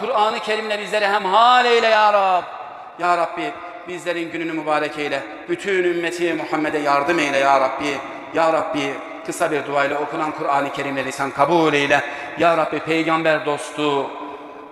Kur'an-ı Kerim'le bizleri hemhal eyle ya Rab. Ya Rabbi bizlerin gününü mübarek eyle. Bütün ümmeti Muhammed'e yardım eyle ya Rabbi. Ya Rabbi kısa bir duayla okunan Kur'an-ı Kerimleri sen kabul eyle. Ya Rabbi peygamber dostu,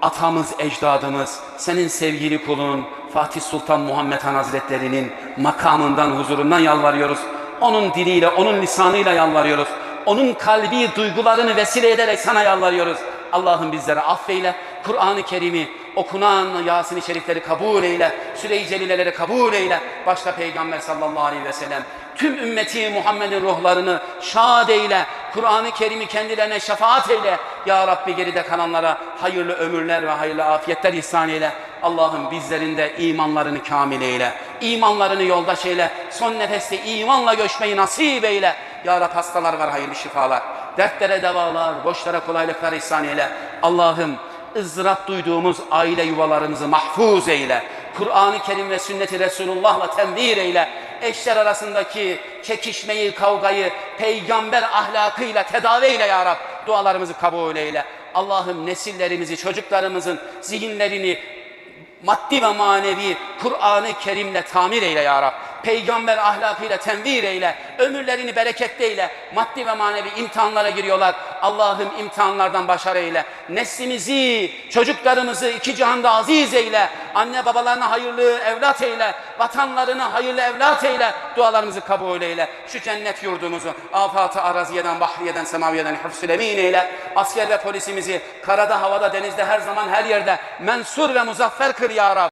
atamız, ecdadımız, senin sevgili kulun Fatih Sultan Muhammed Han Hazretleri'nin makamından, huzurundan yalvarıyoruz. Onun diliyle, onun lisanıyla yalvarıyoruz. Onun kalbi duygularını vesile ederek sana yalvarıyoruz. Allah'ım bizlere affeyle. Kur'an-ı Kerim'i okunan Yasin-i Şerifleri kabul eyle. Süre-i Celileleri kabul eyle. Başta Peygamber sallallahu aleyhi ve sellem. Tüm ümmeti Muhammed'in ruhlarını şad eyle. Kur'an-ı Kerim'i kendilerine şefaat eyle. Ya Rabbi geride kalanlara hayırlı ömürler ve hayırlı afiyetler ihsan eyle. Allah'ım bizlerin de imanlarını kamil eyle. İmanlarını yoldaş eyle. Son nefeste imanla göçmeyi nasip eyle. Ya Rab hastalar var hayırlı şifalar. Dertlere devalar, boşlara kolaylıklar ihsan eyle. Allah'ım ızdırap duyduğumuz aile yuvalarımızı mahfuz eyle. Kur'an-ı Kerim ve sünneti Resulullah'la tenvir eyle. Eşler arasındaki çekişmeyi, kavgayı peygamber ahlakıyla tedavi eyle ya Rab. Dualarımızı kabul eyle. Allah'ım nesillerimizi, çocuklarımızın zihinlerini maddi ve manevi Kur'an-ı Kerim'le tamir eyle ya Rab. Peygamber ahlakıyla tenvir eyle. Ömürlerini bereketli eyle. Maddi ve manevi imtihanlara giriyorlar. Allah'ım imtihanlardan başarı eyle. Neslimizi, çocuklarımızı iki cihanda aziz eyle. Anne babalarına hayırlı evlat eyle. Vatanlarını hayırlı evlat eyle. Dualarımızı kabul eyle. Şu cennet yurdumuzu afat-ı araziyeden, bahriyeden, semaviyeden hıfzül emin eyle. Asker ve polisimizi karada, havada, denizde her zaman her yerde mensur ve muzaffer kıl ya Rab.